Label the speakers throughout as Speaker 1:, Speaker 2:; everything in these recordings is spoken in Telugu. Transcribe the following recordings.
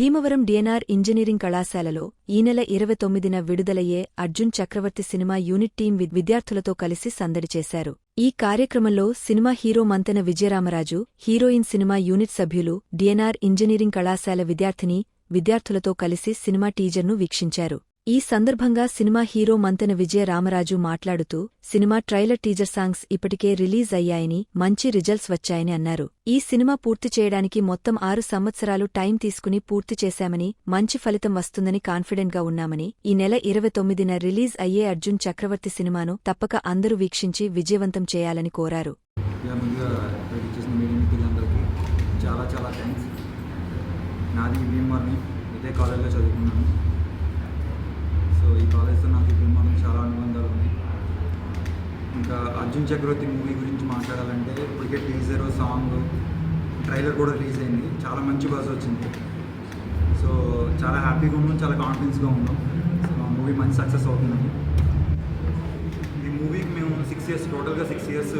Speaker 1: భీమవరం డిఎన్ఆర్ ఇంజనీరింగ్ కళాశాలలో ఈ నెల ఇరవై తొమ్మిదిన విడుదలయ్యే Arjun Chakravarthy cinema unit team విద్యార్థులతో కలిసి సందడి చేశారు. ఈ కార్యక్రమంలో cinema hero Mantena Vijayaramaraju heroine cinema unit సభ్యులు డిఎన్ఆర్ ఇంజనీరింగ్ కళాశాల విద్యార్థిని విద్యార్థులతో కలిసి సినిమా టీజర్ను వీక్షించారు. ఈ సందర్భంగా సినిమా హీరో మంతెన విజయ రామరాజు మాట్లాడుతూ సినిమా ట్రైలర్ టీజర్ సాంగ్స్ ఇప్పటికే రిలీజ్ అయ్యాయని మంచి రిజల్ట్స్ వచ్చాయని అన్నారు. ఈ సినిమా పూర్తి చేయడానికి మొత్తం ఆరు సంవత్సరాలు టైం తీసుకుని పూర్తి చేశామని మంచి ఫలితం వస్తుందని కాన్ఫిడెంట్గా ఉన్నామని ఈ నెల ఇరవై తొమ్మిదిన రిలీజ్ అయ్యే అర్జున్ చక్రవర్తి సినిమాను తప్పక అందరూ వీక్షించి విజయవంతం చేయాలని కోరారు.
Speaker 2: చాలా చాలా థ్యాంక్స్. నాది ఇదే కాలేజ్లో చదువుకున్నాను. ఈ కాలేజ్తో నాకు మనం చాలా అనుబంధాలు ఉన్నాయి. ఇంకా అర్జున్ చక్రవర్తి మూవీ గురించి మాట్లాడాలంటే ఇప్పటికే టీజర్ సాంగ్ ట్రైలర్ కూడా రిలీజ్ అయింది. చాలా మంచి బస్ వచ్చింది. సో చాలా హ్యాపీగా ఉన్నాం చాలా కాన్ఫిడెన్స్గా ఉన్నాం. సో ఆ మూవీ మంచి సక్సెస్ అవుతుందని ఈ మూవీకి మేము సిక్స్ ఇయర్స్ టోటల్గా సిక్స్ ఇయర్స్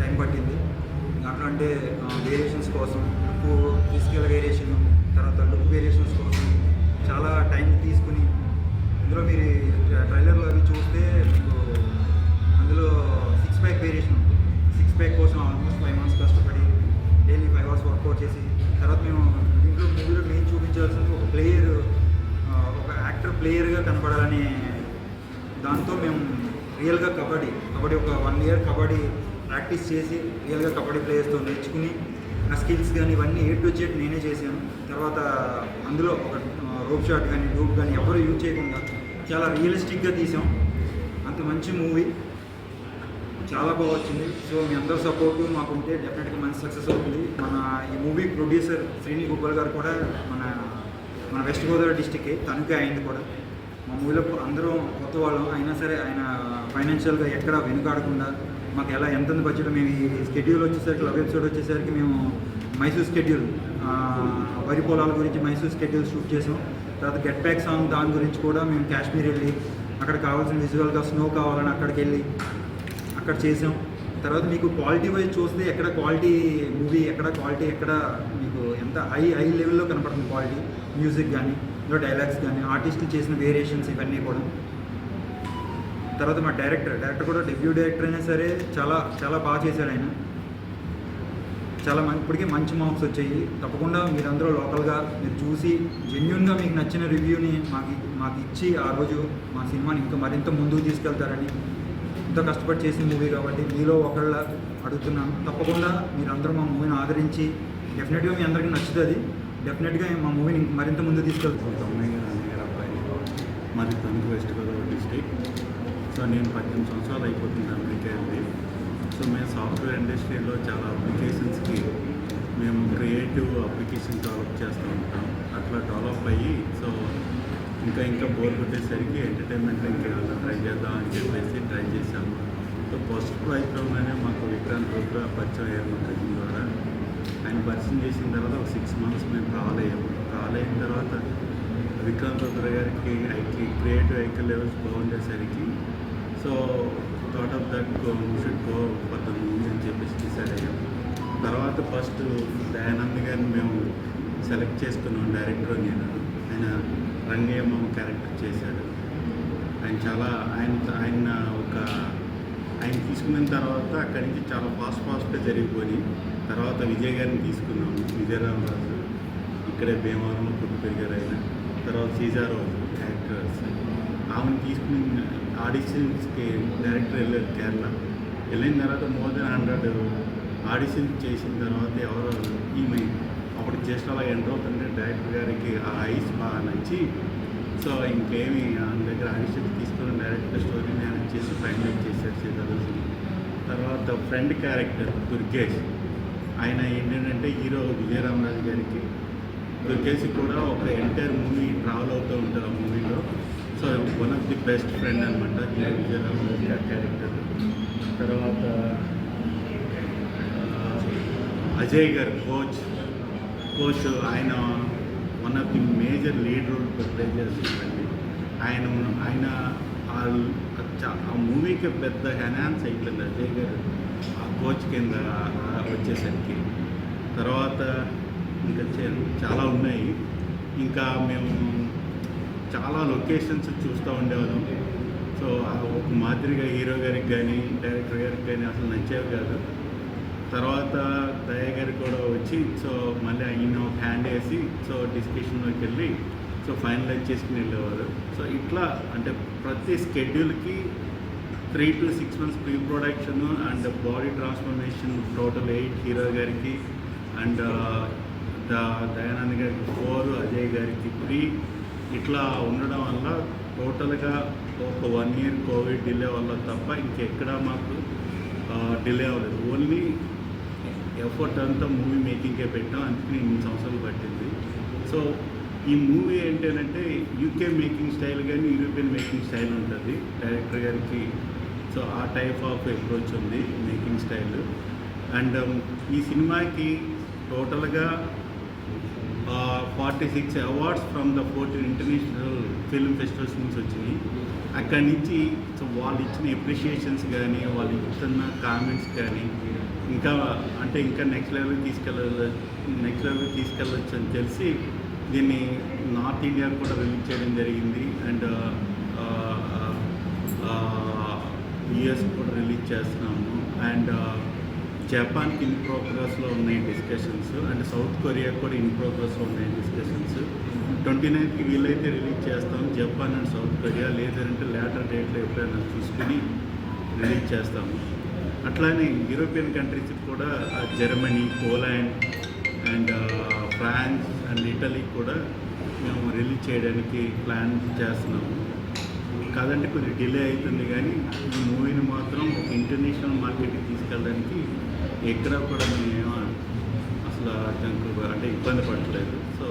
Speaker 2: టైం పట్టింది. దాంట్లో అంటే వేరియేషన్స్ కోసం ఫిజికల్ వేరియేషన్ తర్వాత లుక్ వేరియేషన్స్ కోసం చాలా టైం తీసుకుని ఇందులో మీరు ట్రైలర్లో అవి చూస్తే మీకు అందులో సిక్స్ ప్యాక్ వేరియేషన్ ఉంటుంది. సిక్స్ ప్యాక్ కోసం ఆల్మోస్ట్ ఫైవ్ మంత్స్ కష్టపడి డైలీ ఫైవ్ అవర్స్ వర్కౌట్ చేసి తర్వాత మేము దీంట్లో మూవీలో మెయిన్ చూపించాల్సింది ఒక ప్లేయర్ ఒక యాక్టర్ ప్లేయర్గా కనపడాలని దాంతో మేము రియల్గా కబడ్డీ కబడ్డీ ఒక వన్ ఇయర్ కబడ్డీ ప్రాక్టీస్ చేసి రియల్గా కబడ్డీ ప్లేయర్స్తో నేర్చుకుని నా స్కిల్స్ కానీ ఇవన్నీ ఏ టు జెడ్ నేనే చేశాను. తర్వాత అందులో ఒక రోప్ షాట్ కానీ డూప్ కానీ ఎవరు యూజ్ చేయకుండా చాలా రియలిస్టిక్గా తీసాం. అంత మంచి మూవీ చాలా బాగా వచ్చింది. సో మీ అందరూ సపోర్ట్ మాకు ఉంటే డెఫినెట్గా మంచి సక్సెస్ అవుతుంది. మన ఈ మూవీ ప్రొడ్యూసర్ శ్రీని గోపాల్ గారు కూడా మన మన వెస్ట్ గోదావరి డిస్టిక్కే తణుకు అయింది కూడా. మా మూవీలో అందరూ కొత్త వాళ్ళం. అయినా సరే ఆయన ఫైనాన్షియల్గా ఎక్కడ వెనుకాడకుండా మాకు ఎలా ఎంత బడ్జెట్ మేము ఈ స్కెడ్యూల్ వచ్చేసరికి లవ్ ఎపిసోడ్ వచ్చేసరికి మేము మైసూర్ స్కెడ్యూల్ వరి పొలాల గురించి మైసూర్ స్కెడ్యూల్ షూట్ చేసాం. తర్వాత గెట్ బ్యాక్ సాంగ్ దాని గురించి కూడా మేము కాశ్మీర్ వెళ్ళి అక్కడ కావాల్సిన విజువల్గా స్నో కావాలని అక్కడికి వెళ్ళి అక్కడ చేసాం. తర్వాత మీకు క్వాలిటీ వైజ్ చూస్తే ఎక్కడ క్వాలిటీ మూవీ ఎక్కడ క్వాలిటీ ఎక్కడ మీకు ఎంత హై హై లెవెల్లో కనపడుతుంది క్వాలిటీ మ్యూజిక్ కానీ ఇందులో డైలాగ్స్ కానీ ఆర్టిస్టులు చేసిన వేరియేషన్స్ ఇవన్నీ కూడా. తర్వాత మా డైరెక్టర్ డైరెక్టర్ కూడా డెబ్యూ డైరెక్టర్ అయినా సరే చాలా చాలా బాగా చేశాడు ఆయన. చాలా మంచి ఇప్పటికే మంచి మార్క్స్ వచ్చాయి. తప్పకుండా మీరందరూ లోకల్గా మీరు చూసి జెన్యున్గా మీకు నచ్చిన రివ్యూని మాకు మాకు ఇచ్చి ఆ రోజు మా సినిమాని ఇంకా మరింత ముందుకు తీసుకెళ్తారని ఎంతో కష్టపడి చేసిన మూవీ కాబట్టి మీలో ఒకళ్ళ అడుగుతున్నాను. తప్పకుండా మీరందరూ మా మూవీని ఆదరించి డెఫినెట్గా మీ అందరికీ నచ్చుతుంది డెఫినెట్గా మా మూవీని మరింత ముందు తీసుకెళ్తాం.
Speaker 3: మరి మాది Tanuku west Godavari district so నేను పద్దెనిమిది సంవత్సరాలు అయిపోతుంది అమెరికా వెళ్ళి సో మేము సాఫ్ట్వేర్ ఇండస్ట్రీలో చాలా అప్లికేషన్స్కి మేము క్రియేటివ్ అప్లికేషన్ డెవలప్ చేస్తూ ఉంటాం. అట్లా డెవలప్ అయ్యి సో ఇంకా ఇంకా బోర్ కొట్టేసరికి ఎంటర్టైన్మెంట్ ఇంకేమైనా ట్రై చేద్దాం అని చెప్పేసి ట్రై చేశాము. సో ఫస్ట్ ప్రయత్నంలోనే మాకు విక్రాంత్ రుద్ర పరిచయం అయ్యారు మా కజిన్ ద్వారా. ఆయన పరిచయం చేసిన తర్వాత ఒక సిక్స్ మంత్స్ మేము ట్రావెల్ అయ్యాము. ట్రావెల్ అయిన తర్వాత విక్రాంత్ రుద్ర గారికి ఐకి క్రియేటివ్ ఐకి levels బాగుండేసరికి so thought of that should go for the movie అని చెప్పేసి డిసైడ్ అయ్యాం. తర్వాత ఫస్ట్ దయానంద్ గారిని మేము సెలెక్ట్ చేసుకున్నాం డైరెక్టర్ నేను. ఆయన రంగయ్యమ్మ క్యారెక్టర్ చేశాడు. ఆయన చాలా ఆయన ఆయన ఒక ఆయన తీసుకున్న తర్వాత అక్కడి నుంచి చాలా ఫాస్ట్ ఫాస్ట్గా జరిగిపోయి తర్వాత విజయ్ గారిని తీసుకున్నాము విజయరామరాజు ఇక్కడే భీమవరంలో పుట్టి పెరిగారు ఆయన. తర్వాత సీజారాజు యాక్టర్స్ ఆమెను తీసుకుని ఆడిషన్స్కి డైరెక్టర్ కేరళ. వెళ్ళిన తర్వాత మోర్ దెన్ హండ్రెడ్ ఆడిషన్ చేసిన తర్వాత ఎవరో ఈమె అప్పుడు జస్ట్ అలా ఎంటర్ అవుతుంటే డైరెక్టర్ గారికి ఆ ఐస్ బాగా నచ్చి సో ఇంకేమి ఆయన దగ్గర ఆడిషన్ తీసుకుని డైరెక్టర్ స్టోరీని ఆయన చేసి ఫైనల్ చేశారు సీతారాజు తర్వాత ఫ్రెండ్ క్యారెక్టర్ దుర్గేష్. ఆయన ఏంటంటే హీరో విజయరామరాజు గారికి. దుర్గేష్ కూడా ఒక ఎంటైర్ మూవీ ట్రావెల్ అవుతూ ఉంటారు ఆ మూవీలో. One of the best friend అనమాట క్యారెక్టర్ తర్వాత అజయ్ గారు కోచ్ కోచ్ ఆయన one of the major lead role play చేస్తుందండి ఆయన ఆయన ఆ ఆ మూవీకి పెద్ద ఎన్హాన్స్ అయిపోయింది అజయ్ గారు. ఆ కోచ్ కింద వచ్చేసరికి. తర్వాత ఇంకా చాలా ఉన్నాయి. ఇంకా మేము చాలా లొకేషన్స్ చూస్తూ ఉండేవాళ్ళం. సో ఒక మాదిరిగా హీరో గారికి కానీ డైరెక్టర్ గారికి కానీ అసలు నచ్చేవి కాదు. తర్వాత దయ గారు కూడా వచ్చి సో మళ్ళీ ఆయన ఒక హ్యాండ్ వేసి సో డిస్కషన్లోకి వెళ్ళి సో ఫైనలైజ్ చేసుకుని వెళ్ళేవారు. సో ఇట్లా అంటే ప్రతి స్కెడ్యూల్కి three to six months pre production and body transformation total eight hero గారికి అండ్ uh, ద దయానంద్ గారికి ఫోర్ అజయ్ గారికి త్రీ ఇట్లా ఉండడం వల్ల టోటల్గా ఒక వన్ ఇయర్ కోవిడ్ డిలే వల్ల తప్ప ఇంకెక్కడ మాకు డిలే అవ్వలేదు. ఓన్లీ ఎఫర్ట్ అంతా మూవీ మేకింగ్కే పెట్టాం అందుకని ఇన్ని సంవత్సరాలు పట్టింది. సో ఈ మూవీ ఏంటంటే యూకే మేకింగ్ స్టైల్ కానీ యూరోపియన్ మేకింగ్ స్టైల్ ఉంటుంది డైరెక్టర్ గారికి. సో ఆ టైప్ ఆఫ్ అప్రోచ్ ఉంది మేకింగ్ స్టైల్. అండ్ ఈ సినిమాకి టోటల్గా forty six awards from the fourteen international film festivals నుంచి వచ్చినాయి. అక్కడి నుంచి సో వాళ్ళు ఇచ్చిన ఎప్రిషియేషన్స్ కానీ వాళ్ళు ఇస్తున్న కామెంట్స్ కానీ ఇంకా అంటే ఇంకా నెక్స్ట్ లెవెల్ తీసుకెళ్ళ నెక్స్ట్ లెవెల్ తీసుకెళ్ళచ్చు అని తెలిసి దీన్ని నార్త్ ఇండియా కూడా రిలీజ్ చేయడం జరిగింది. And US uh, uh, uh, కూడా రిలీజ్ చేస్తున్నాము. అండ్ జపాన్కి ఇన్ ప్రోగ్రెస్లో ఉన్నాయి డిస్కషన్స్ అండ్ సౌత్ కొరియా కూడా ఇన్ ప్రోగ్రెస్లో ఉన్నాయి డిస్కషన్స్ ట్వంటీ నైన్కి వీలైతే రిలీజ్ చేస్తాం. జపాన్ అండ్ సౌత్ కొరియా లేదంటే లేటర్ డేట్లో ఎప్పుడైనా చూసుకుని రిలీజ్ చేస్తాము. అట్లానే యూరోపియన్ కంట్రీస్ కూడా Germany Poland and France and Italy కూడా మేము రిలీజ్ చేయడానికి ప్లాన్ చేస్తున్నాము. కాదంటే కొద్దిగా డిలే అవుతుంది కానీ ఈ మూవీని మాత్రం ఒక ఇంటర్నేషనల్ మార్కెట్కి తీసుకెళ్ళడానికి ఎక్కడ కూడా మేము అసలు అంటే ఇబ్బంది పడట్లేదు సో